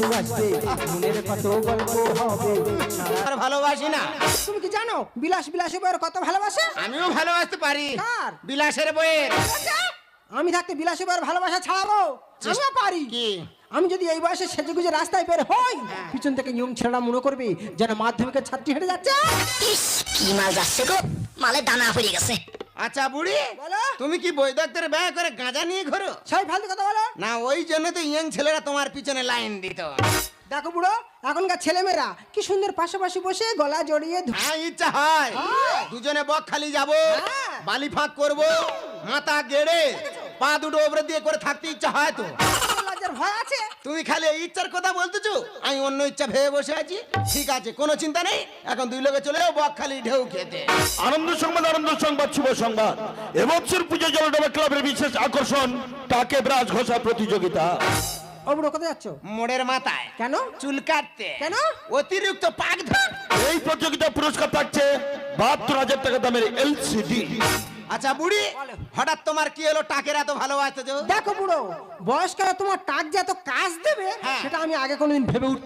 দিন মনের কত গল্প হবে? আর ভালোবাসি না। তুমি কি জানো বিলাস বিলাসী বইয়ের কত ভালোবাসে? আমিও ভালোবাসতে পারি। কার? বিলাসের বইয়ের। আমি থাকতে বিলাসী বইয়ের ভালোবাসা ছাড়াবো? আমিও পারি। কি? আমি যদি এই বয়সে সেজে গুজে রাস্তায় বের হই পিছন থেকে ইয়ং ছেলেরা মনে করবে যেন মাধ্যমিকের ছাত্রী হেঁটে যাচ্ছে। ইস কি মাল যাচ্ছে গো। মালে দানা হয়ে গেছে আচ্ছা বুড়ি বলো। তুমি কি বই দপ্তরে ব্যয় করে গাঁজা নিয়ে ঘোরো সেই ফালতু কথা বলো না ওই জন্য তো ইয়ং ছেলেরা তোমার পিছনে লাইন দিত দেখো বুড়ো এখনকার ছেলেমেয়েরা কি সুন্দর পাশাপাশি বসে গলা জড়িয়ে ধু- হ্যাঁ ইচ্ছা হয় হ্যাঁ। দুজনে বক খালি যাব হ্যাঁ। বালি ফাঁক করব মাথা গেড়ে পা দুটো ওপরে দিয়ে করে থাকতে ইচ্ছা হয় তো লজ্জার ভয় আছে? তুমি খালি এই ইচ্ছার কথা বলতেছো? আমি অন্য ইচ্ছা ভেবে বসে আছি। ঠিক আছে কোনো চিন্তা নেই। এখন দুই লোকে চলে যাও বক খালি ঢেউ খেতে। আনন্দ সংবাদ আনন্দ সংবাদ শুভ সংবাদ। এবছর পুজো জলডবা ক্লাবের বিশেষ আকর্ষণ টাকে ব্রাজ ঘষা প্রতিযোগিতা। কোথায় যাচ্ছ? মোড়ের মাথায়। কেন? চুল কাটতে। কেন? অতিরিক্ত পাক ধর। এই প্রতিযোগিতা পুরস্কার থাকছে বাহাত্তর হাজার টাকা দামের এলসিডি আচ্ছা বুড়ি হঠাৎ তোমার কি হলো? টাকের এত ভালোবাসতে যে দেখো বুড়ো বয়স্করা তোমার টাক যে এত কাজ দেবে হ্যাঁ। সেটা আমি আগে কোনোদিন ভেবে উঠ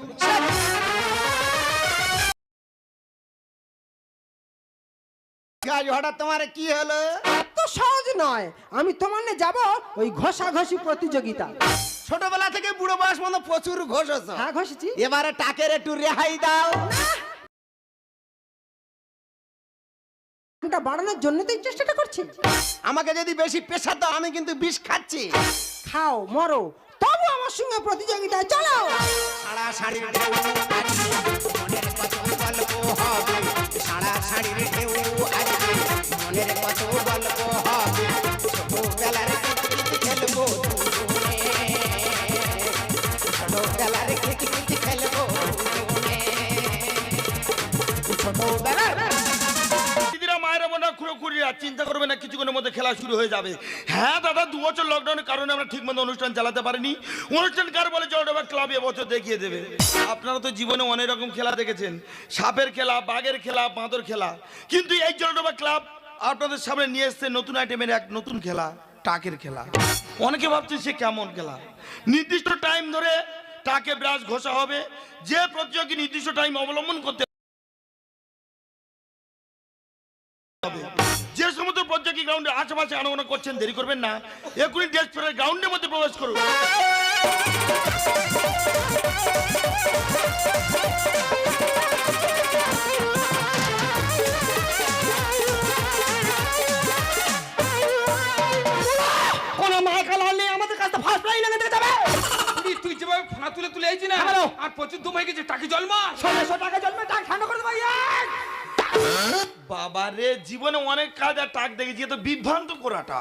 আজ হঠাৎ তোমার কি হলো? এত সহজ নয়। আমি তোমার নিয়ে যাব ওই ঘষাঘষি প্রতিযোগিতা। ছোটবেলা থেকে বুড়ো বয়স মতো প্রচুর ঘষছ। হ্যাঁ ঘষেছি। এবারে টাকের একটু রেহাই দাও। ওটা বাড়ানোর জন্য তো এই চেষ্টাটা করছি আমাকে যদি বেশি পেশা দাও আমি কিন্তু বিষ খাচ্ছি। খাও মরো। তবু আমার সঙ্গে প্রতিযোগিতায় চলো। সারা শাড়ির ঢেউ আসবে, মনের কত গল্প হবে। সারা শাড়ির ঢেউ মনের কত গল্প হবে। কিছুক্ষণের মধ্যে খেলা শুরু হয়ে যাবে। হ্যাঁ দাদা, দু বছর লকডাউনের কারণে আমরা ঠিক মতো অনুষ্ঠান চালাতে পারিনি। অনুষ্ঠান কার বলে জলডবা ক্লাব এবছর দেখিয়ে দেবে। আপনারা তো জীবনে অনেক রকম খেলা দেখেছেন। সাপের খেলা, বাঘের খেলা, বাঁদর খেলা। কিন্তু এই জলডবা ক্লাব আপনাদের সামনে নিয়ে এসছে নতুন আইটেমের এক নতুন খেলা, টাকের খেলা। অনেকে ভাবছে সে কেমন খেলা। নির্দিষ্ট টাইম ধরে টাকে ব্রাশ ঘষা হবে। যে প্রতিযোগী নির্দিষ্ট টাইম অবলম্বন করতে গ্রাউন্ডে আশেপাশে আনাগোনা করছেন দেরি করবেন না। এখনই ড্রেস পরে গ্রাউন্ডের মধ্যে প্রবেশ করুন। কোনো মা খেলা নেই আমাদের কাছে ফার্স্ট প্রাইজ লাগে তুই তুই যেভাবে ফোনা তুলে তুলে আইছি না? হ্যালো। আর প্রচুর দম হয়ে গেছে টাকি জল মা ষোলোশো টাকা জন্মে টাকা ঠান্ডা করে দেবো এক। বাবা রে জীবনে অনেক কাজ আর টাক দেখেছি এ তো বিভ্রান্ত করাটা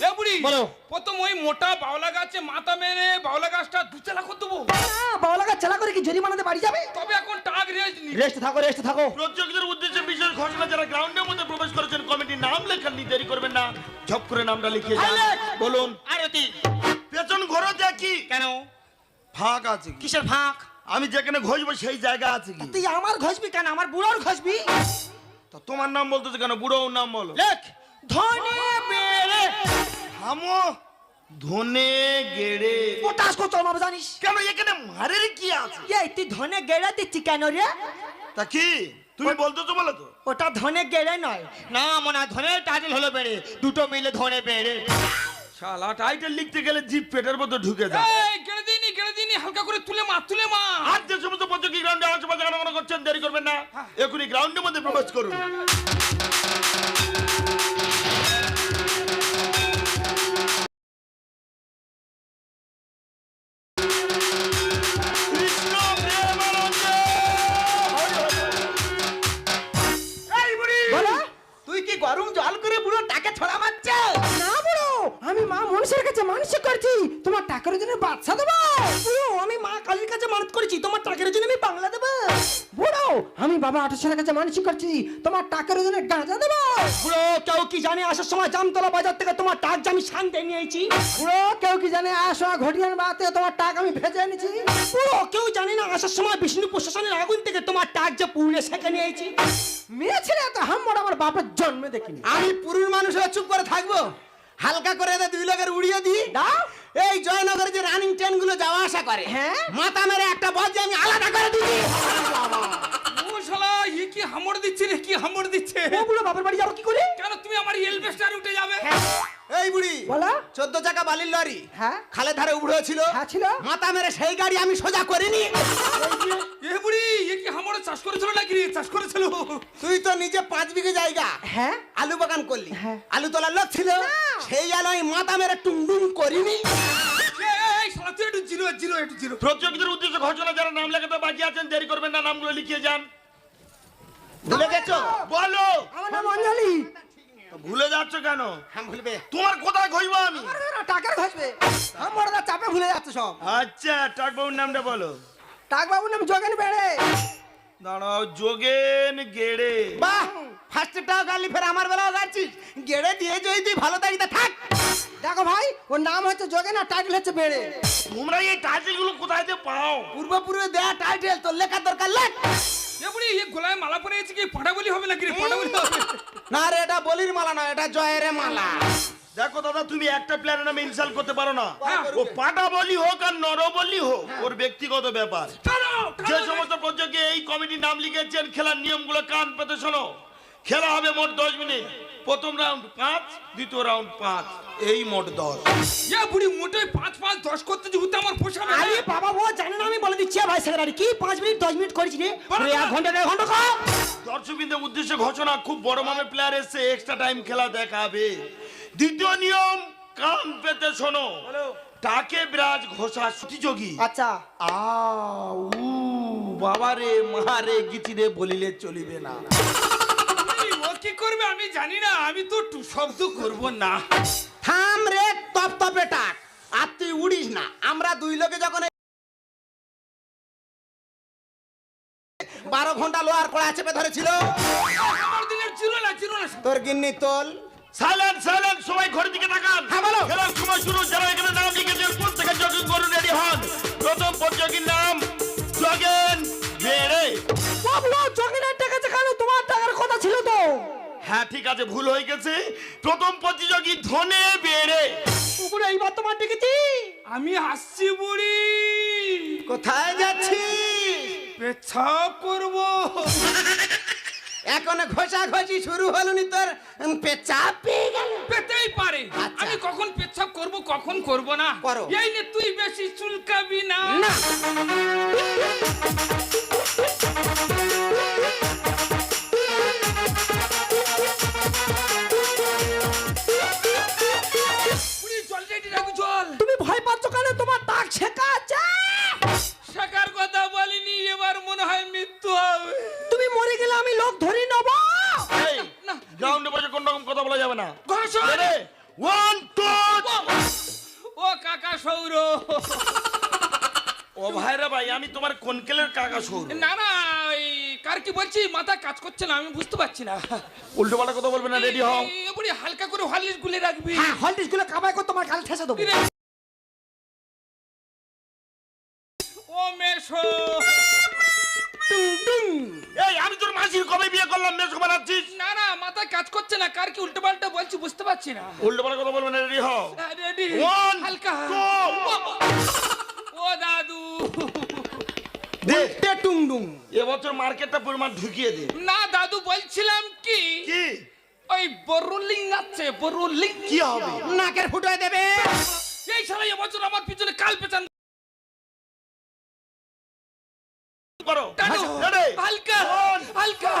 এ বুড়ি বলো। প্রথম ওই মোটা বাউলা গাছে মাথা মেরে বাউলা গাছটা দুচালা করে দেবো। আহ, গাছ চালা করে কি জরিমানাতে বাড়ি যাবে? তবে এখন টাক রেস্ট নি। রেস্ট থাকো রেস্ট থাকো। প্রতিযোগীদের উদ্দেশ্যে বিশেষ ঘোষণা যারা গ্রাউন্ডের মধ্যে প্রবেশ করেছেন কমিটির নাম লেখার নি দেরি করবেন না। ঝপ করে নামটা লিখিয়ে যান। বলুন। আরতি। পেছন ঘোরো দেখি। কেন? ফাঁক আছে কিসের ফাঁক? আমি যেখানে ঘষবো সেই জায়গা আছে কি? তুই আমার ঘষবি কেন? আমার বুড়োর ঘষবি? তা তোমার নাম বলতেছে কেন? বুড়ো নাম বলো। লেখ ধনে বেড়ে থামো ধনে গেড়ে। পটাশ কত মাপ জানিস? কেন এখানে মারের কি আছে? এই তুই ধনে গেড়ে দিচ্ছি কেন রে? তা কি? তুমি বলতেছো বলো তো। ওটা ধনে গেড়ে নয়। না মনে হয় ধনের টাইটেল হলো বেড়ে। দুটো মিলে ধনে বেড়ে। শালা টাইটেল লিখতে গেলে জিপ পেটের মধ্যে ঢুকে যায়। গেড়ে দিনি হালকা করে তুলে মা তুলে মা। আর যে সমস্ত প্রতিযোগী গ্রাউন্ডে আশেপাশে আনাগোনা করছেন, দেরি করবেন না। এখনই গ্রাউন্ডের প্রবেশ করুন। বাবা আঠাশের মানসিক করছি। তোমার টাকার জন্য গাঁজা দেবো। বুড়ো কেউ কি জানে আসার সময় জামতলা বাজার থেকে তোমার টাক আমি শান্তি নিয়েছি? বুড়ো কেউ কি জানে আসা ঘটিয়ান বাতে তোমার টাক আমি ভেজে এনেছি? বুড়ো কেউ জানে না আসার সময় বিষ্ণু প্রশাসনের আগুন থেকে তোমার টাক যে পুড়ে সেকে নিয়েছি? মেয়ে ছেলে এত হাম্মর আমার বাপের জন্মে দেখিনি। আমি পুরুষ মানুষ হয়ে চুপ করে থাকব। হালকা করে এদের দুই লোকের উড়িয়ে দিই। দাও। এই জয়নগরের যে রানিং ট্রেন ট্রেনগুলো যাওয়া আসা করে হ্যাঁ? মাথা মেরে একটা যে আমি আলাদা করে দিবি ও শালা ই কি হামড় দিচ্ছে রে কি হামড় দিচ্ছে? ও বুড়ো বাপের বাড়ি যাব কি করে? কেন তুমি আমার এলবেস্টার উঠে যাবে? এই বুড়ি বলো। চোদ্দ চাকা বালির লরি। হ্যাঁ। খালে ধারে উবড়ো ছিল। হ্যাঁ ছিল। মাথা মেরে সেই গাড়ি আমি সোজা করিনি। এ বুড়ি এ কি হামড়ে চাষ করেছিল নাকি রে? চাষ করেছিল। তুই তো নিজে পাঁচ বিঘে জায়গা। হ্যাঁ। আলু বাগান করলি। হ্যাঁ। আলু তোলার লোক ছিল। সেই আলো আমি মাথা মেরে টুংডুং করিনি। এ, এই শালা তুই একটু জিরো জিরো একটু জিরো। প্রতিযোগীদের উদ্দেশ্যে ঘোষণা যারা নাম লেখাতে বাকি আছেন দেরি করবেন না নামগুলো লিখিয়ে যান। ভুলে গেছো? বলো। আমার নাম অঞ্জলি। ভুলে যাচ্ছ কেন? হ্যাঁ ভুলবে। তোমার কোথায় ঘইব আমি? টাকার ঘষবে। আমার দা চাপে ভুলে যাচ্ছে সব। আচ্ছা টাকবাবুর নামটা বলো। টাক বাবুর নাম জগেন বেড়ে। দাঁড়াও যোগেন গেড়ে। বাহ ফার্স্টটাও গালি ফের আমার বেলাও গাচ্ছিস। গেড়ে দিয়ে যদি তুই ভালো থাকিতে থাক। দেখো ভাই ওর নাম হচ্ছে জগেন আর টাইটেল হচ্ছে বেড়ে। তোমরা এই টাইটেলগুলো কোথায় যে পাও? পূর্বপূর্বে দেয়া টাইটেল তোর লেখার দরকার লেখ এ বুড়ি এ গলায় মালা পরে আছে কি পাটা বলি হবে নাকি রে? পাটা বলি হবে না রে এটা বলির মালা না এটা জয়ের মালা। দেখো দাদা তুমি একটা প্লেয়ারের নামে ইনসাল্ট করতে পারো না। হ্যাঁ। ও পাটা বলি হোক আর নর বলি হোক ওর ব্যক্তিগত ব্যাপার। যে সমস্ত প্রযোজকে এই কমিটির নাম লিখেছেন খেলার নিয়মগুলো কান পেতে শোনো। খেলা হবে মোট দশ মিনিট। প্রথম রাউন্ড পাঁচ দ্বিতীয় রাউন্ড পাঁচ। এই মোট দশ। এ বুড়ি মোটে পাঁচ পাঁচ দশ করতে যেহেতু আমার পোষাবে না। আরে বাবা ও জানে না আমি বলে দিচ্ছি ভাই সেক্রেটারি কি পাঁচ মিনিট দশ মিনিট করেছি রে? এক ঘণ্টা দেড় ঘণ্টা কর। দর্শকবৃন্দের উদ্দেশ্যে ঘোষণা খুব বড় মামে প্লেয়ার এসে এক্সট্রা টাইম খেলা দেখাবে। দ্বিতীয় নিয়ম কান পেতে শোনো। তাকে বিরাজ ঘোষা প্রতিযোগী। আচ্ছা। আ উ বাবারে মারে গিচিরে বলিলে চলিবে না। কি করবে আমি জানি না আমি তো টু শব্দ করব না। থাম রে তপ তপে টাক আর তুই উড়িস না। আমরা দুই লোকে যখন বারো ঘণ্টা লোহার কড়া চেপে ধরেছিল। আমার দিনের জিরো না জিরো না। তোর গিন্নি তোল। সাইলেন্ট সাইলেন্ট সবাই ঘরের দিকে তাকান। হ্যাঁ, বলো। খেলার সময় শুরু যারা এখানে নাম ঠিক আছে ভুল হয়ে গেছে। প্রথম প্রতিযোগী ধনে বেড়ে। উপরে এইবার তোমার ডেকেছি। আমি আসছি বুড়ি। কোথায় যাচ্ছি? পেছাব করব। এখন ঘষা ঘষি শুরু হলো নি তোর। উম, পেয়ে গেল। পেতেই পারে। আচ্ছা। আমি কখন পেছাব করব কখন করব না? করো। এই নে তুই বেশি চুলকাবি না। না। না। ওয়ান টু ও কাকা সৌর। ও ভাইরা ভাই আমি তোমার কোনকেলের কাকা সুর? না না ওই কার কি বলছি মাথা কাজ করছে না আমি বুঝতে পারছি না। উল্টো পাল্টা কথা বলবে না রেডি হও। এই, বুড়ি হালকা করে হলিস গুলে রাখবি। হ্যাঁ হলটিসগুলো কামাই করে তোমার গাল ঠেসে দেবো। ও মেশো। এই আমি তোর মাসির কবে বিয়ে করলাম মেস কবে রাখছিস না না কার কি উল্টো পাল্টা বলছি বুঝতে পারছি না। উল্টো পাল্টা কথা বলবে না রেডি হও। রেডি One, হালকা. ও দাদু। দেখতে টুংডুং। এবছর মার্কেটটা পরিমাণ ঢুকিয়ে দে। না দাদু বলছিলাম কি? কি? ওই বরুলিং আছে বরুলিং। কি হবে? নাকের ফুটায় দেবে। এই সারা এবছর আমার পিছনে কাল পেছান। করো। হালকা. হালকা।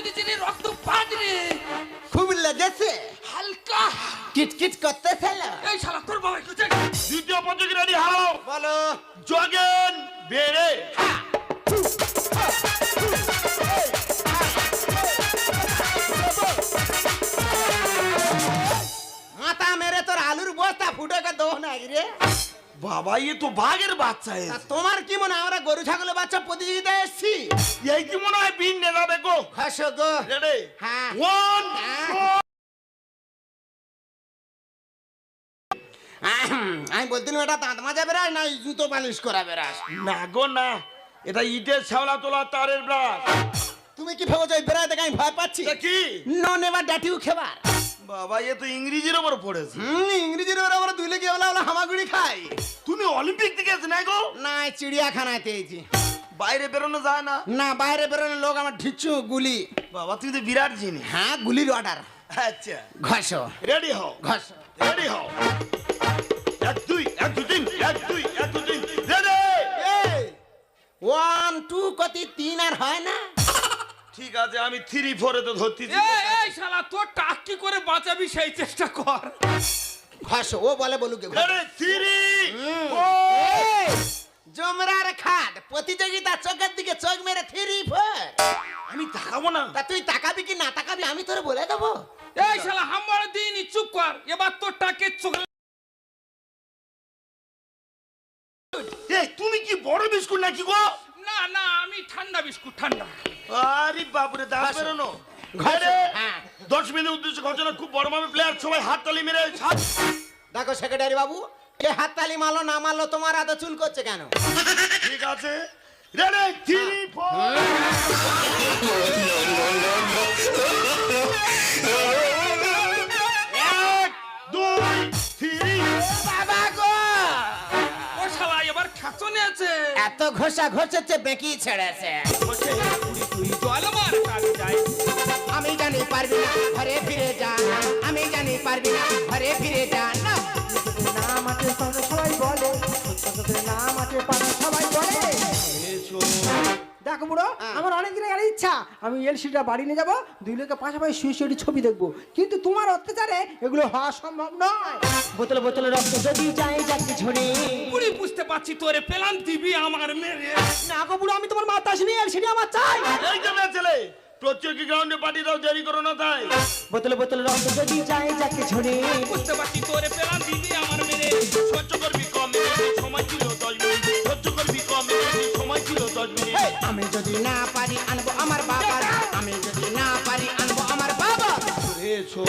রক্ত পাত হয়ে গেছে রে রক্ত পাত রে খুব লেগেছে। হালকা। কিটকিট করতেছিল এই শালা তোর বাবা কোথায় দ্বিতীয় প্রতিযোগী রেডি বলো। জগেন বেড়ে। মাথা মেরে তোর আলুর বস্তা ফুটোকে দো না রে। বাবা এ তো বাঘের বাচ্চা এসে। তোমার কি মনে হয় আমরা গরু ছাগলের বাচ্চা প্রতিযোগিতায় এসেছি? এই কি মনে হয় বিন নে যাবে গো? হাসো গো। রেডি হ্যাঁ। ওয়ান হ্যাঁ। আমি বলছিলাম এটা দাঁত মাজা বেড়াস না জুতো পালিশ করা বেড়াস না গো না। এটা ইটের শ্যাওলা তোলা তারের ব্রাশ। তুমি কি ভেবেছো এই বেড়াতে আমি ভয় পাচ্ছি? কি? নো নেভার ড্যাটিউ খেবার বাবা এ তো ইংরেজির ওপর পড়েছে। হুম ইংরেজির ওরা আমরা দুইলে কি হলো হলো হামাগুড়ি খাই। তুমি অলিম্পিক থেকে এসে নাই গো? না চিড়িয়াখানায় পেয়েছি। বাইরে বেরোনো যায় না। না বাইরে বেরোনো লোক আমার ঢিচ্ছু গুলি। বাবা তুই তো বিরাট জিনিস। হ্যাঁ গুলির অর্ডার আচ্ছা। ঘষো। রেডি হও। ঘষো। রেডি হও। এক দুই এক দুই তিন এক দুই এক দুই তিন। রেডি! ওয়ান টু কতি তিন আর হয় না? ঠিক আছে আমি থ্রি ফোরে তো ধরতেছি। এই এই শালা তোর টাক কি করে বাঁচাবি সেই চেষ্টা কর। ঘষো ও বলে বলুকে থ্রি জমরার খাট প্রতিযোগিতা চোখের দিকে চোখ মেরে থ্রি ফোর আমি তাকাবো না। তা তুই তাকাবি কি না তাকাবি আমি তোরে বলে দেবো। এই শালা হাম্বার দিইনি চুপ কর। এবার তোর টাকে চোখ এই তুমি কি বড় বিস্কুট নাকি গো? না না আমি ঠান্ডা বিস্কুট ঠান্ডা। আরে বাপরে দাঁত বেরোনো। ঘরে হ্যাঁ। দশ মিনিট উদ্দেশ্য ঘটনা খুব বড় ভাবে প্লেয়ার সবাই হাত তালি মেরে দেখো সেক্রেটারি বাবু এ হাততালি মারলো না মারলো তোমার এত চুল করছে কেন? ঠিক আছে। রেডি থ্রি ফোর এক দুই থ্রি আছে এত ঘষা ঘষেছে বেঁকি ছেড়েছে। আমি জানি পারবি না ঘরে ফিরে যা। আমি জানি পারবি না ঘরে ফিরে যা। না। নাম আছে সবাই বলে। নাম আছে সবাই বলে। দেখো বুড়ো আমার অনেক দিনের একটা ইচ্ছা। আমি এলসিটা বাড়ি নিয়ে যাব দুই লোকের পাশাপাশি শুয়ে শুয়ে ছবি দেখব। কিন্তু তোমার অত্যাচারে এগুলো হওয়া সম্ভব নয়। বোতলে বোতলে রক্ত যদি যায় যাকে ঝরে পুরি বুঝতে পারছি তোরে পেলাম দিবি আমার মেরে। না গো বুড়ো আমি তোমার মাথা আসিনি এলসিডি আমার চাই। এই যে মেয়ে ছেলে প্রত্যেক গ্রাউন্ডে পার্টি দাও দেরি করো না তাই। বোতলে বোতলে রক্ত যদি যায় যাকে ঝরে বুঝতে পারছি তোরে পেলাম ঘুরেছো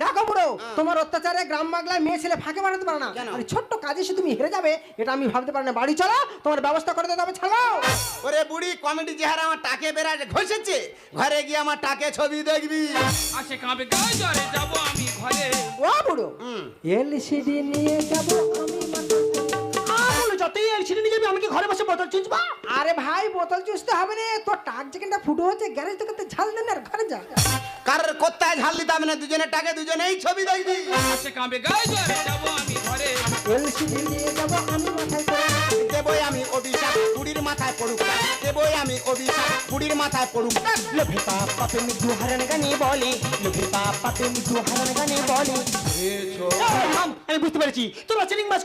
দেখো বুড়ো তোমার অত্যাচারে গ্রাম বাংলায় মেয়ে ছেলে ফাঁকে বানাতে পারে না? আর ছোট্ট কাজে সে তুমি হেরে যাবে এটা আমি ভাবতে পারি না। বাড়ি চলো তোমার ব্যবস্থা করে দিতে হবে ছাড়াও ওরে বুড়ি কমেডি চেহারা আমার টাকে বেড়াজ ঘষেছে। ঘরে গিয়ে আমার টাকে ছবি দেখবি। আসে কাঁপে গায়ে জ্বরে যাব আমি ঘরে। ও বুড়ো এলসিডি নিয়ে যাব আমি বলো যতই এলসিডি নিয়ে যাবি আমি কি ঘরে বসে বোতল চুষবা আরে ভাই বোতল চুষতে হবে না। তোর টাক যেখানটা ফুটো হচ্ছে গ্যারেজ থেকে ঝাল দেন আর ঘরে যা। কার কোথায় ঝাল দিতাম না দুজনে টাকে দুজনেই ছবি দেখবি। গায়ে যাব আমি ঘরে। এলসিডি নিয়ে যাব আমি মাথায় দেবই আমি অভিশাপ বুড়ির মাথায় পড়ুক দেবই আমি অভিশাপ বুড়ির মাথায় পড়ুক লোভে পাপ পাপে মৃত্যু হারান গানে বলে লোভে পাপ পাপে মৃত্যু হারান গানে বলে। আমি বুঝতে পেরেছি। তোরা চিনিং মাছ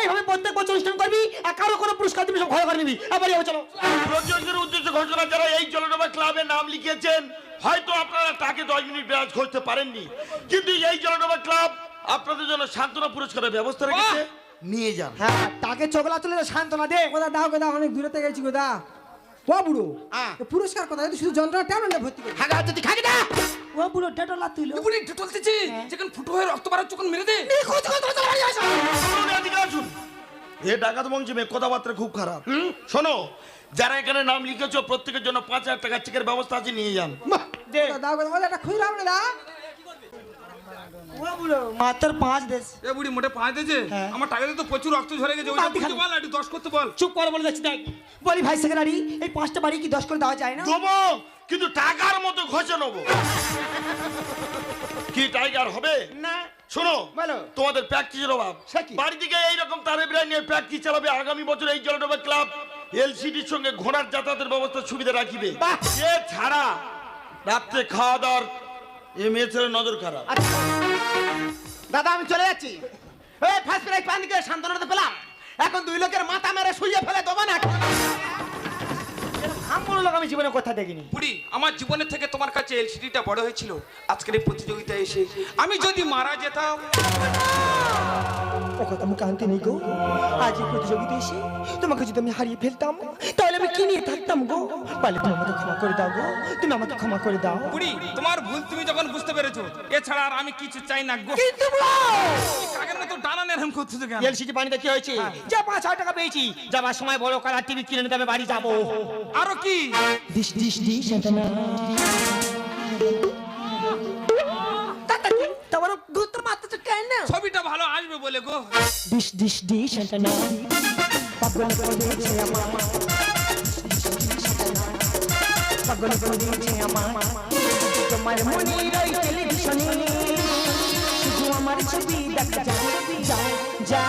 এইভাবে প্রত্যেক বছর অনুষ্ঠান করবি আর কারও কোনো পুরস্কার দিবি সব ঘরে করে নিবি। আবার চলো। উদ্দেশ্যে ঘোষণা যারা এই জলডোবা ক্লাবে নাম লিখিয়েছেন হয়তো আপনারা তাকে দশ মিনিট বিরাজ করতে পারেননি। কিন্তু এই জলডোবা ক্লাব আপনাদের জন্য সান্ত্বনা পুরস্কারের ব্যবস্থা রেখেছে। নিয়ে যান। হ্যাঁ তাকে চোখলা চলে সান্ত্বনা দে। কোথা দাও কোথা অনেক দূরে থেকে গেছি কোথা ও বুড়ো হ্যাঁ। পুরস্কার কথা শুধু যন্ত্রণা ট্যাবলেটে ভর্তি করে হাগা হচ্ছে তুই খাবি না ও বুড়ো ডেটলা তুইলো। পুরি টলতেছি যেখানে ফুটো হয়ে রক্ত বাড়ার চোখ মেরে দে। শুনুন, এদিকে আসুন। এ ডাকাত বংশী মেয়ে কথাবার্তা খুব খারাপ। শোনো যারা এখানে নাম লিখেছো প্রত্যেকের জন্য পাঁচ হাজার টাকা চেকের ব্যবস্থা আছে নিয়ে যান। দে। দাও ওটা একটা খুঁজে রাখবে দা ও বুড়ো মাত্র পাঁচ দেশ। এ বুড়ি মোটে পাঁচ দিয়েছে আমার টাকাতে তো প্রচুর রক্ত ঝরে গেছে বালতি বুঝতে বল একটু দশ করতে বল। চুপ করে বলে যাচ্ছি দেখ। বলি ভাই সেক্রেটারি এই পাঁচটা বাড়ি কি দশ করে দেওয়া যায় না? দেবো কিন্তু টাকার মতো ঘষে নেব। কি টাইগার হবে? না। শোনো বলো। তোমাদের প্র্যাকটিসের অভাব? বাড়ি থেকে এইরকম তারে বিরাই নিয়ে প্র্যাকটিস চালাবে আগামী বছর এই জলডোবা ক্লাব। এলসিডির সঙ্গে ঘোড়ার যাতায়াতের ব্যবস্থা সুবিধা রাখিবে। এ ছাড়া রাত্রে খাওয়া দাওয়ার এ মেয়ে ছেলে নজর খারাপ। আচ্ছা। দাদা, আমি চলে যাচ্ছি। এই ফার্স্ট প্রাইজ পানি করে সান্ত্বনা দিতে পেলাম। এখন দুই লোকের মাথা মেরে শুয়ে ফেলে দেবো না। লোক আমি কথা দেখিনি। বুড়ি, আমার জীবনের থেকে তোমার কাছে এলসিডিটা বড় হয়েছিল। আজকের এই প্রতিযোগিতায় এসে আমি যদি মারা যেতাম। কথা আমি কান্তি নেই গো। আজ এই প্রতিযোগিতা এসে তোমাকে যদি আমি হারিয়ে ফেলতাম তাহলে আমি কি নিয়ে থাকতাম গো? পালে তুমি আমাকে ক্ষমা করে দাও গো। তুমি আমাকে ক্ষমা করে দাও। বুড়ি তোমার ভুল তুমি যখন বুঝতে পেরেছ এছাড়া আর আমি কিছু চাই না গো। কিন্তু কাকের মতো ডানা নেরম করতেছো কেন? এলসিডি পানিতে কি হয়েছে? যা পাঁচ হাজার টাকা পেয়েছি যাবার সময় বড় কালার টিভি কিনে নিতে আমি বাড়ি যাব। আরও কি? কি ডিশ ডিশ ডিশ শান্তানা তোমার গুরুত্ব কেন? ছবিটা ভালো আসবে বলে গো। ডিশ ডিশ ডিশ শান্তানা পাগল করে আমার পাগল করে আমার তোমার মনে রই টেলিভিশনে শুধু আমার ছবি দেখা যায়। যা যা